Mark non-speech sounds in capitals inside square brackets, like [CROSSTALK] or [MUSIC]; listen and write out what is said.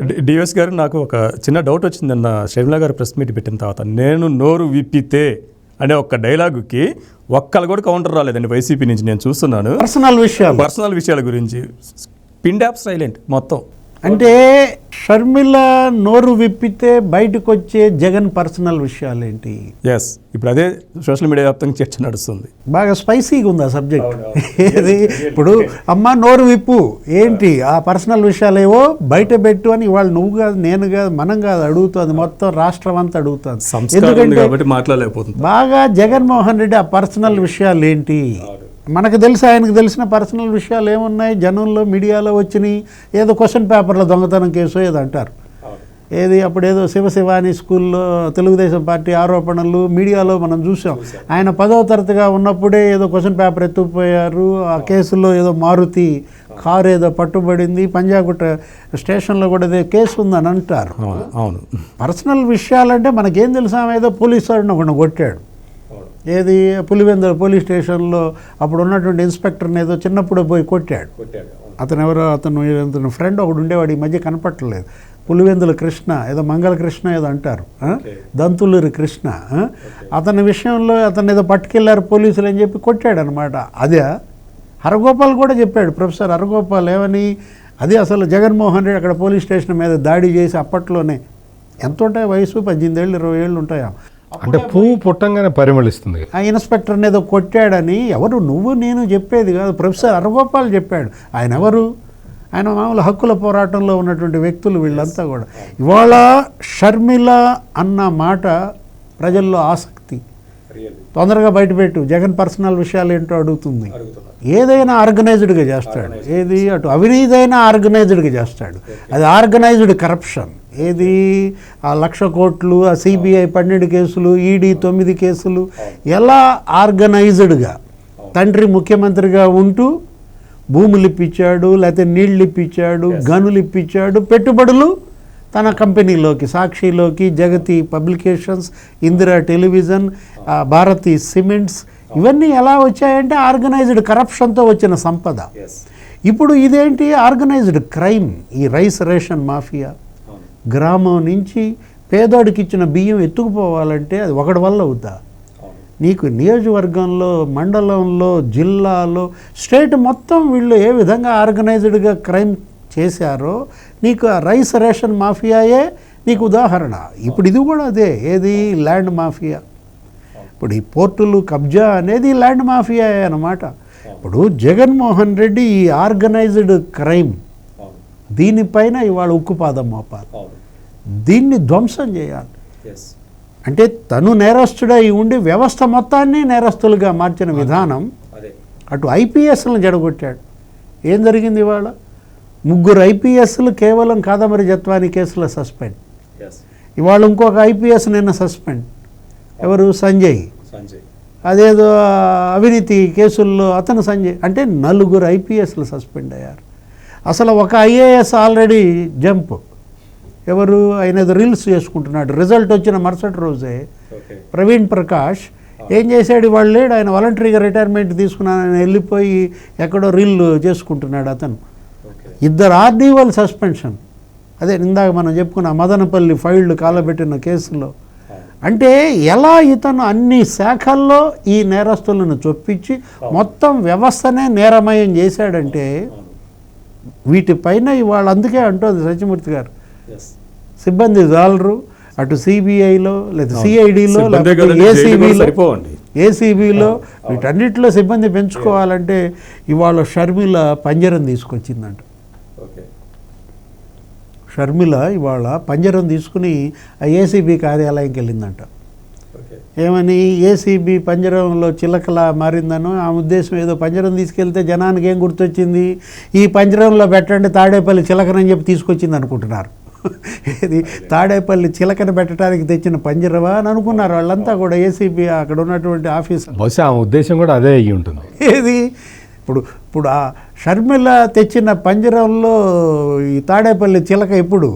DS గారు నాకు ఒక చిన్న డౌట్ వచ్చింది నిన్న షర్మిల గారు ప్రెస్ మీట్ పెట్టిన తర్వాత. నేను నోరు విప్పితే అనే ఒక డైలాగుకి ఒక్కళ్ళు కూడా కౌంటర్ రాలేదండి వైసీపీ నుంచి నేను చూస్తున్నాను. పర్సనల్ విషయాలు. పర్సనల్ విషయాల గురించి. పిండ్ యాప్ సైలెంట్ మొత్తం. అంటే షర్మిల నోరు విప్పితే బయటకు వచ్చే జగన్ పర్సనల్ విషయాలు ఏంటి ఎస్ ఇప్పుడు అదే సోషల్ మీడియా వ్యాప్తంగా చర్చ నడుస్తుంది. బాగా స్పైసీగా ఉంది ఆ సబ్జెక్ట్. [LAUGHS] ఏది? ఇప్పుడు అమ్మ నోరు విప్పు. ఏంటి? ఆ. పర్సనల్ విషయాలేవో బయట పెట్టు అని ఇవాళ నువ్వు కాదు నేను కాదు మనం కాదు అడుగుతుంది. మొత్తం రాష్ట్రం అంతా అడుగుతుంది. ఎందుకంటే కాబట్టి మాట్లాడలేకపోతుంది బాగా జగన్మోహన్ రెడ్డి ఆ పర్సనల్ విషయాలు ఏంటి మనకు తెలిసి ఆయనకు తెలిసిన పర్సనల్ విషయాలు ఏమున్నాయి? జనంలో మీడియాలో వచ్చినాయి. ఏదో క్వశ్చన్ పేపర్లో దొంగతనం కేసు ఏదో అంటారు. ఏది అప్పుడు ఏదో శివశివాని స్కూల్లో తెలుగుదేశం పార్టీ ఆరోపణలు మీడియాలో మనం చూసాం. ఆయన పదవ తరగతిగా ఉన్నప్పుడే ఏదో క్వశ్చన్ పేపర్ ఎత్తుకుపోయారు. ఆ కేసులో ఏదో మారుతి కారు ఏదో పట్టుబడింది. పంజాగుట్ట స్టేషన్లో కూడా ఏదో కేసు ఉందని అంటారు. అవును. పర్సనల్ విషయాలంటే మనకేం తెలుసా? ఆమె ఏదో పోలీసు వాడిని ఒకటి కొట్టాడు. ఏది? పులివెందుల పోలీస్ స్టేషన్లో అప్పుడు ఉన్నటువంటి ఇన్స్పెక్టర్ని ఏదో చిన్నప్పుడు పోయి కొట్టాడు. అతను ఎవరో అతను అతను ఫ్రెండ్ ఒకడు ఉండేవాడు ఈ మధ్య కనపట్టలేదు పులివెందుల కృష్ణ ఏదో మంగళ కృష్ణ ఏదో అంటారు? దంతులూరి కృష్ణ? అతని విషయంలో అతను ఏదో పట్టుకెళ్ళారు పోలీసులు అని చెప్పి కొట్టాడు అనమాట అదే హరగోపాల్ కూడా చెప్పాడు ప్రొఫెసర్ హరగోపాల్ ఏమని? అది అసలు జగన్మోహన్ రెడ్డి అక్కడ పోలీస్ స్టేషన్ మీద దాడి చేసి అప్పట్లోనే. ఎంత ఉంటాయి వయసు? పద్దెనిమిది ఏళ్ళు ఇరవై ఏళ్ళు ఉంటాయా? అంటే పువ్వు పుట్టంగానే పరిమళిస్తుంది ఆ ఇన్స్పెక్టర్ని ఏదో కొట్టాడని ఎవరు నువ్వు నేను చెప్పేది కాదు. ప్రొఫెసర్ అరగోపాల్ చెప్పాడు. ఆయన ఎవరు? ఆయన మామూలు హక్కుల పోరాటంలో ఉన్నటువంటి వ్యక్తులు వీళ్ళంతా కూడా. ఇవాళ షర్మిల అన్న మాట ప్రజల్లో ఆసక్తి. తొందరగా బయటపెట్టు. జగన్ పర్సనల్ విషయాలు ఏంటో అడుగుతుంది. ఏదైనా ఆర్గనైజ్డ్గా చేస్తాడు. ఏది అటు అవినీదైనా ఆర్గనైజ్డ్గా చేస్తాడు. అది ఆర్గనైజ్డ్ కరప్షన్. ఏది? ఆ లక్ష కోట్లు ఆ సిబిఐ పన్నెండు కేసులు ఈడీ తొమ్మిది కేసులు ఎలా ఆర్గనైజ్డ్గా తండ్రి ముఖ్యమంత్రిగా ఉంటూ భూములు ఇప్పించాడు లేకపోతే నీళ్ళు ఇప్పించాడు గనులు ఇప్పించాడు పెట్టుబడులు తన కంపెనీలోకి సాక్షిలోకి Jagathi publications Indira television Bharathi cements ఇవన్నీ ఎలా వచ్చాయంటే ఆర్గనైజ్డ్ కరప్షన్తో వచ్చిన సంపద. ఇప్పుడు ఇదేంటి? ఆర్గనైజ్డ్ క్రైమ్ ఈ రైస్ రేషన్ మాఫియా. గ్రామం నుంచి పేదోడికి ఇచ్చిన బియ్యం ఎత్తుకుపోవాలంటే అది ఒకటి వల్ల అవుతా. నీకు నియోజకవర్గంలో మండలంలో జిల్లాలో స్టేట్ మొత్తం వీళ్ళు ఏ విధంగా ఆర్గనైజ్డ్గా క్రైమ్ చేశారో నీకు ఆ రైస్ రేషన్ మాఫియాయే నీకు ఉదాహరణ. ఇప్పుడు ఇది కూడా అదే ఏది? Land mafia. ఇప్పుడు ఈ పోర్టులు కబ్జా అనేది ల్యాండ్ మాఫియా అన్నమాట. ఇప్పుడు జగన్మోహన్ రెడ్డి ఈ ఆర్గనైజ్డ్ క్రైమ్ దీనిపైన ఇవాళ ఉక్కుపాదం మోపాలి. దీన్ని ధ్వంసం చేయాలి. అంటే తను నేరస్తుడై ఉండి వ్యవస్థ మొత్తాన్ని నేరస్తులుగా మార్చిన విధానం అటు ఐపీఎస్లను జడగొట్టాడు. ఏం జరిగింది ఇవాళ? ముగ్గురు ఐపీఎస్లు కేవలం కాదమరి జత్వాని కేసులో సస్పెండ్. ఇవాళ ఇంకొక ఐపీఎస్ నిన్న సస్పెండ్. ఎవరు? సంజయ్. అదేదో అవినీతి కేసుల్లో అతను సంజయ్. అంటే నలుగురు ఐపీఎస్లు సస్పెండ్ అయ్యారు. అసలు ఒక ఐఏఎస్ ఆల్రెడీ జంప్. ఎవరు ఆయన ఏదో రీల్స్ చేసుకుంటున్నాడు. రిజల్ట్ వచ్చిన మరుసటి రోజే ప్రవీణ్ ప్రకాష్ ఏం చేశాడు వాళ్ళు లేడు. ఆయన వాలంటరీగా రిటైర్మెంట్ తీసుకున్నాను. ఆయన వెళ్ళిపోయి ఎక్కడో రీల్ చేసుకుంటున్నాడు అతను. ఇద్దరు ఆర్డీఓలు సస్పెన్షన్ అదే ఇందాక మనం చెప్పుకున్న మదనపల్లి ఫైల్డ్ కాలబెట్టిన కేసులో. అంటే ఎలా ఇతను అన్ని శాఖల్లో ఈ నేరస్తులను చొప్పించి మొత్తం వ్యవస్థనే నేరమయం చేశాడంటే వీటిపైన ఇవాళ అందుకే అంటోంది సత్యమూర్తి గారు. సిబ్బంది జాలరు అటు సిబిఐలో లేదా సిఐడిలో ఏసీబీలో ఏసీబీలో వీటన్నిటిలో సిబ్బంది పెంచుకోవాలంటే ఇవాళ షర్మిల పంజరం తీసుకొచ్చిందంట. షర్మిల ఇవాళ పంజరం తీసుకుని ఆ ఏసీబీ కార్యాలయంకి వెళ్ళిందంట. ఏమని ఏసీబీ పంజరంలో చిలకలా మారిందనో ఆ ఉద్దేశం ఏదో పంజరం తీసుకెళ్తే జనానికి ఏం గుర్తొచ్చింది? ఈ పంజరంలో పెట్టండి తాడేపల్లి చిలకనని చెప్పి తీసుకొచ్చింది అనుకుంటున్నారు. ఇది తాడేపల్లి చిలకన పెట్టడానికి తెచ్చిన పంజరమా అని అనుకున్నారు వాళ్ళంతా కూడా ఏసీబీ అక్కడ ఉన్నటువంటి ఆఫీసర్ బహుశా ఆ ఉద్దేశం కూడా అదే అయ్యి ఉంటుంది. ఏది? ఇప్పుడు ఇప్పుడు ఆ షర్మిల తెచ్చిన పంజరంలో ఈ తాడేపల్లి చిలక ఎప్పుడు?